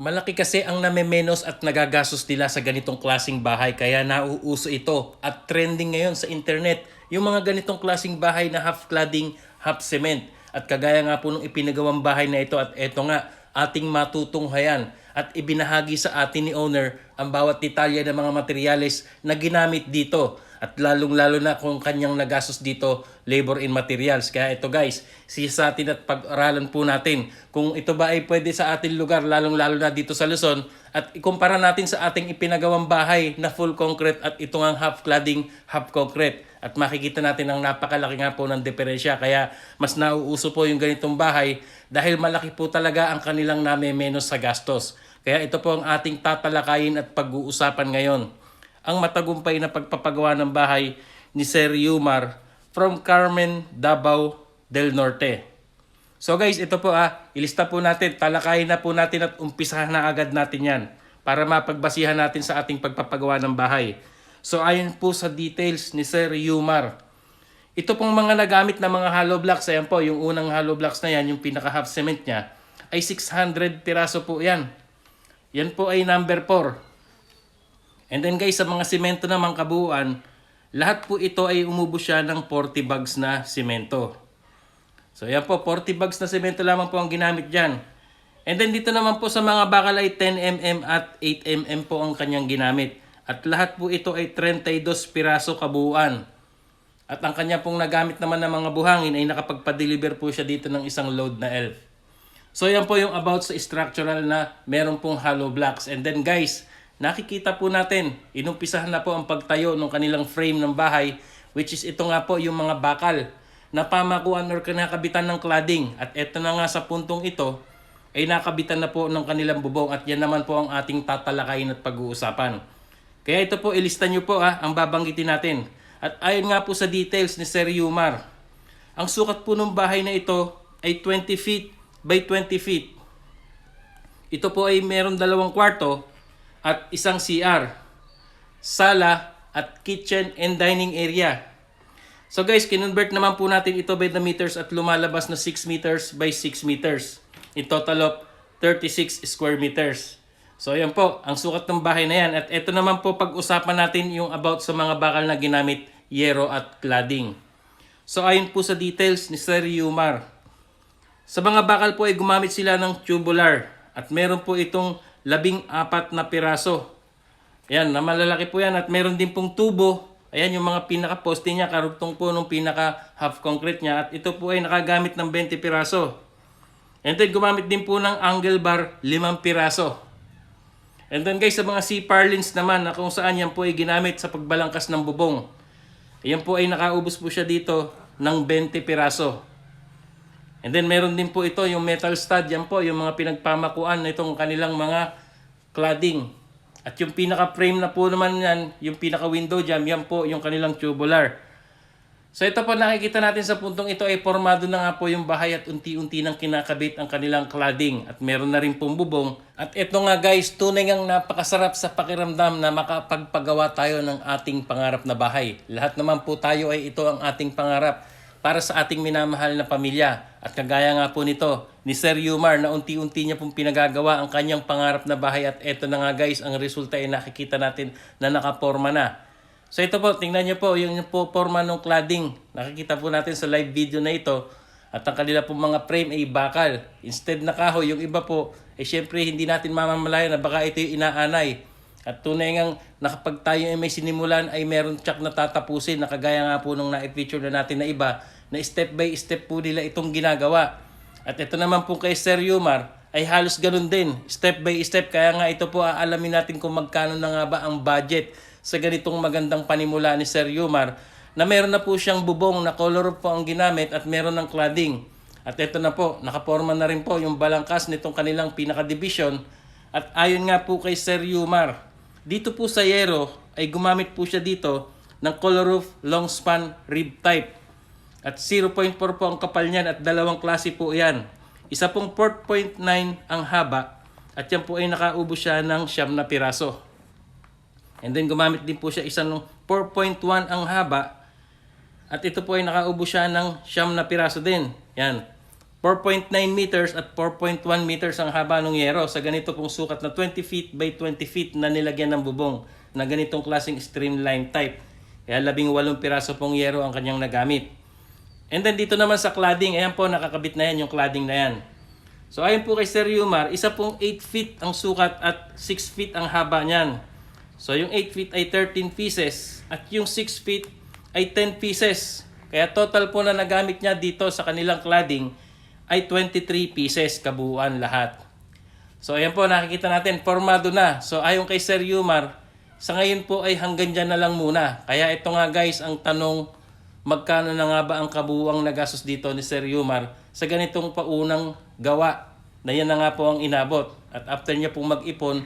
Malaki kasi ang namemenos at nagagastos nila sa ganitong klasing bahay kaya nauuso ito at trending ngayon sa internet yung mga ganitong klasing bahay na half cladding, half cement. At kagaya nga po nung ipinagawang bahay na ito at eto nga ating matutunghayan at ibinahagi sa atin ni owner ang bawat detalye ng mga materyales na ginamit dito at lalong-lalo na kung kanyang nagastos dito labor in materials. Kaya ito guys, sa atin at pag-aralan po natin kung ito ba ay pwede sa ating lugar lalong-lalo na dito sa Luzon at ikumpara natin sa ating ipinagawang bahay na full concrete at ito nga half cladding, half concrete. At makikita natin ang napakalaki nga po ng diferensya. Kaya mas nauuso po yung ganitong bahay dahil malaki po talaga ang kanilang namemenos sa gastos. Kaya ito po ang ating tatalakayin at pag-uusapan ngayon ang matagumpay na pagpapagawa ng bahay ni Sir Yumar from Carmen, Davao del Norte. So guys, ito po ah, ilista po natin, talakayin na po natin at umpisahan na agad natin yan para mapagbasihan natin sa ating pagpapagawa ng bahay. So ayon po sa details ni Sir Yumar, ito pong mga nagamit na mga hollow blocks, ayan po, yung unang hollow blocks na yan, yung pinaka half cement niya, ay 600 piraso po yan. Yan po ay number 4. And then guys, sa mga simento naman kabuuan, lahat po ito ay umubos siya ng 40 bags na simento. So yan po, 40 bags na simento lamang po ang ginamit dyan. And then dito naman po sa mga bakal ay 10mm at 8mm po ang kanyang ginamit. At lahat po ito ay 32 piraso kabuuan. At ang kanya pong nagamit naman ng mga buhangin ay nakapagpa-deliver po siya dito ng isang load na elf. So yan po yung about sa structural na meron pong hollow blocks. And then guys, nakikita po natin, inumpisahan na po ang pagtayo ng kanilang frame ng bahay, which is ito nga po yung mga bakal na pamakuan or kinakabitan ng cladding. At ito na nga sa puntong ito, ay nakabitan na po ng kanilang bubong at yan naman po ang ating tatalakayin at pag-uusapan. Kaya ito po, ilista nyo po ah, ang babanggitin natin. At ayon nga po sa details ni Sir Yumar, ang sukat po ng bahay na ito ay 20 feet by 20 feet. Ito po ay meron dalawang kwarto at isang CR, sala at kitchen and dining area. So guys, kinonvert naman po natin ito by the meters at lumalabas na 6 meters by 6 meters. In total of 36 square meters. So ayan po, ang sukat ng bahay na yan. At ito naman po pag-usapan natin yung about sa mga bakal na ginamit, yero at cladding. So ayon po sa details ni Sir Yumar. Sa mga bakal po ay gumamit sila ng tubular at meron po itong labing apat na piraso. Ayan, na malalaki po yan at meron din pong tubo. Ayan yung mga pinaka-poste niya, karugtong po nung pinaka half concrete niya at ito po ay nakagamit ng 20 piraso. And then gumamit din po ng angle bar, 5 piraso. And then guys, sa mga C-parlins naman na kung saan yan po ay ginamit sa pagbalangkas ng bubong. Ayan po ay nakaubos po siya dito ng 20 piraso. And then meron din po ito yung metal stud, yan po yung mga pinagpamakuan na itong kanilang mga cladding. At yung pinaka-frame na po naman yan, yung pinaka-window jam, yan po yung kanilang tubular. So ito po nakikita natin sa puntong ito ay formado na nga po yung bahay at unti-unti nang kinakabit ang kanilang cladding at meron na rin pong bubong. At ito nga guys, tunay ngang napakasarap sa pakiramdam na makapagpagawa tayo ng ating pangarap na bahay. Lahat naman po tayo ay ito ang ating pangarap para sa ating minamahal na pamilya. At kagaya nga po nito ni Sir Yumar na unti-unti niya pong pinagagawa ang kanyang pangarap na bahay at ito na nga guys, ang resulta ay nakikita natin na nakaporma na. So ito po, tingnan niyo po yung po forma ng cladding. Nakikita po natin sa live video na ito. At ang kanila po mga frame ay bakal. Instead na kahoy, yung iba po, eh syempre hindi natin mamamalayan na baka ito yung inaanay. At tunay ngang nakapag tayo ay may sinimulan ay meron tsak na tatapusin na kagaya nga po nung na-feature na natin na iba na step by step po nila itong ginagawa. At ito naman po kay Sir Yumar ay halos ganun din. Step by step. Kaya nga ito po aalamin natin kung magkano na nga ba ang budget sa ganitong magandang panimula ni Sir Yumar na meron na po siyang bubong na color po ang ginamit at meron ng cladding. At ito na po, nakaporma na rin po yung balangkas nitong kanilang pinaka-division. At ayon nga po kay Sir Yumar, dito po sa Yero ay gumamit po siya dito ng color roof long span rib type. At 0.4 po ang kapal niyan at dalawang klase po yan. Isa pong 4.9 ang haba at yan po ay nakaubo siya ng siyam na piraso. And then gumamit din po siya isang 4.1 ang haba at ito po ay nakaubo siya ng siyam na piraso din. Yan. 4.9 meters at 4.1 meters ang haba ng yero sa ganito pong sukat na 20 feet by 20 feet na nilagyan ng bubong na ganitong klaseng streamline type. Kaya labing walong piraso pong yero ang kanyang nagamit. And then dito naman sa cladding, ayan po nakakabit na yan yung cladding na yan. So ayon po kay Sir Yumar, isa pong 8 feet ang sukat at 6 feet ang haba niyan. So yung 8 feet ay 13 pieces at yung 6 feet ay 10 pieces. Kaya total po na nagamit niya dito sa kanilang cladding ay 23 pieces kabuuan lahat. So ayan po nakikita natin formado na. So ayon kay Sir Yumar, sa ngayon po ay hanggang dyan na lang muna. Kaya ito nga guys ang tanong magkano na nga ba ang kabuuang nagastos dito ni Sir Yumar sa ganitong paunang gawa na yan na nga po ang inabot. At after niya pong mag-ipon,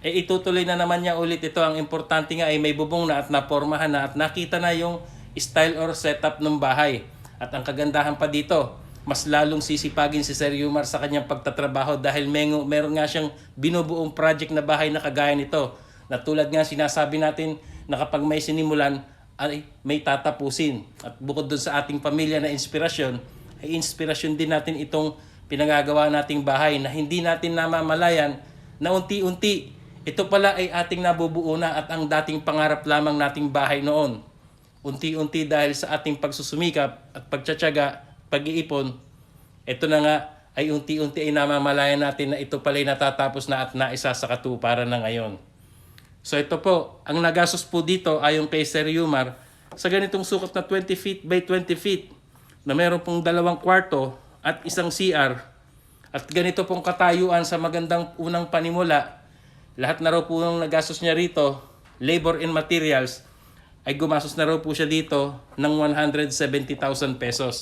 eh itutuloy na naman niya ulit ito. Ang importante nga ay may bubong na at napormahan na at nakita na yung style or setup ng bahay. At ang kagandahan pa dito, mas lalong sisipagin si Sir Yumar sa kanyang pagtatrabaho dahil may, meron nga siyang binubuong project na bahay na kagaya nito. Na tulad nga sinasabi natin na kapag may sinimulan, ay may tatapusin. At bukod dun sa ating pamilya na inspirasyon, ay inspirasyon din natin itong pinagagawa nating bahay na hindi natin namamalayan na unti-unti ito pala ay ating nabubuo na at ang dating pangarap lamang nating bahay noon. Unti-unti dahil sa ating pagsusumikap at pagtsatsaga, pag-iipon, ito na nga ay unti-unti ay namamalayan natin na ito pala ay natatapos na at naisa sa katuparan na ngayon. So ito po, ang nagastos po dito ayon kay Sir Yumar sa ganitong sukat na 20 feet by 20 feet na meron pong dalawang kwarto at isang CR at ganito pong katayuan sa magandang unang panimula lahat na raw po ng nagastos niya rito, labor and materials, ay gumastos na raw po siya dito ng 170,000 pesos.